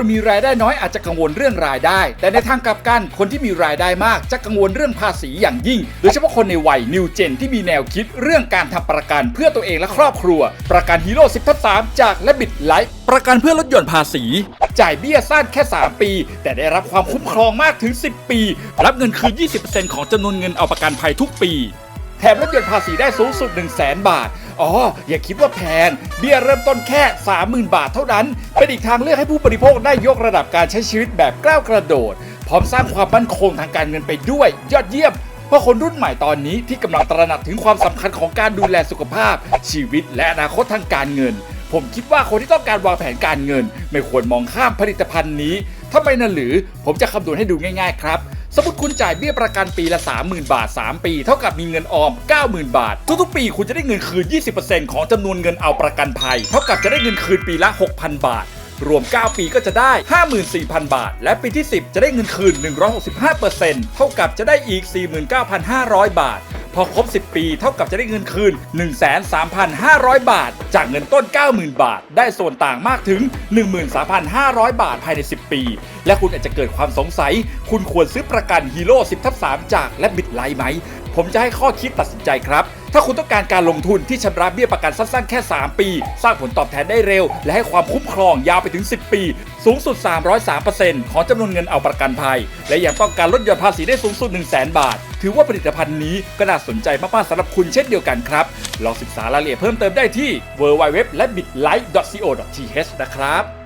คนมีรายได้น้อยอาจจะกังวลเรื่องรายได้ แต่ในทางกลับกันคนที่มีรายได้มากจะกังวลเรื่องภาษีอย่างยิ่ง โดยเฉพาะคนในวัยนิวเจนที่มีแนวคิดเรื่องการทำประกันเพื่อตัวเองและครอบครัว ประกันฮีโร่10ทับ3จากและบิดไลฟ์ประกันเพื่อลดหย่อนภาษี จ่ายเบี้ยสั้นแค่ 3 ปี แต่ได้รับความคุ้มครองมากถึง 10 ปี รับเงินคืน 20%ของจำนวนเงินเอาประกันภัยทุกปี แถมลดหย่อนภาษีได้สูงสุด 1 0 0 0 0แบาท อ๋อ อย่าคิดว่าแพง เบี้ยเริ่มต้นแค่ 30,000 บาทเท่านั้น เป็นอีกทางเลือกให้ผู้บริโภคได้ยกระดับการใช้ชีวิตแบบก้าวกระโดด พร้อมสร้างความมั่นคงทางการเงินไปด้วย ยอดเยี่ยมเพราะคนรุ่นใหม่ตอนนี้ที่กำลังตระหนักถึงความสำคัญของการดูแลสุขภาพ ชีวิตและอนาคตทางการเงิน ผมคิดว่าคนที่ต้องการวางแผนการเงิน ไม่ควรมองข้ามผลิตภัณฑ์นี้ทำไมนั่นหรือผมจะคำนวณให้ดูง่าย ๆ ครับ สมมติคุณจ่ายเบี้ยประกันปีละ 30,000 บาท 3 ปี เท่ากับมีเงินออม 90,000 บาท ทุกๆปีคุณจะได้เงินคืน 20%ของจำนวนเงินเอาประกันภัย เท่ากับจะได้เงินคืนปีละ 6,000 บาท รวม 9 ปีก็จะได้ 54,000 บาท และปีที่ 10 จะได้เงินคืน 165%เท่ากับจะได้อีก 49,500 บาท พอครบ 10 ปีเท่ากับจะได้เงินคืน 13,500 บาท จากเงินต้น 90,000 บาท ได้ส่วนต่างมากถึง 13,500 บาทภายใน 10 ปี และคุณอาจจะเกิดความสงสัย คุณควรซื้อประกันฮีโร่10ทับ3จากและบิดไลท์ไหม ผมจะให้ข้อคิดตัดสินใจครับถ้าคุณต้องการการลงทุนที่ชำระเบี้ยประกันสั้นๆแค่ 3 ปี สร้างผลตอบแทนได้เร็ว และให้ความคุ้มครองยาวไปถึง 10 ปี สูงสุด 303%ของจำนวนเงินเอาประกันภัย และยังต้องการลดหย่อนภาษีได้สูงสุด 1 0 0 0 0บาท ถือว่าผลิตภัณฑ์นี้ก็น่าสนใจมากๆสำหรับคุณเช่นเดียวกันครับ ลองศึกษารายละเอียดเพิ่มเติมได้ที่ www และ bitlight.co.th นะครับ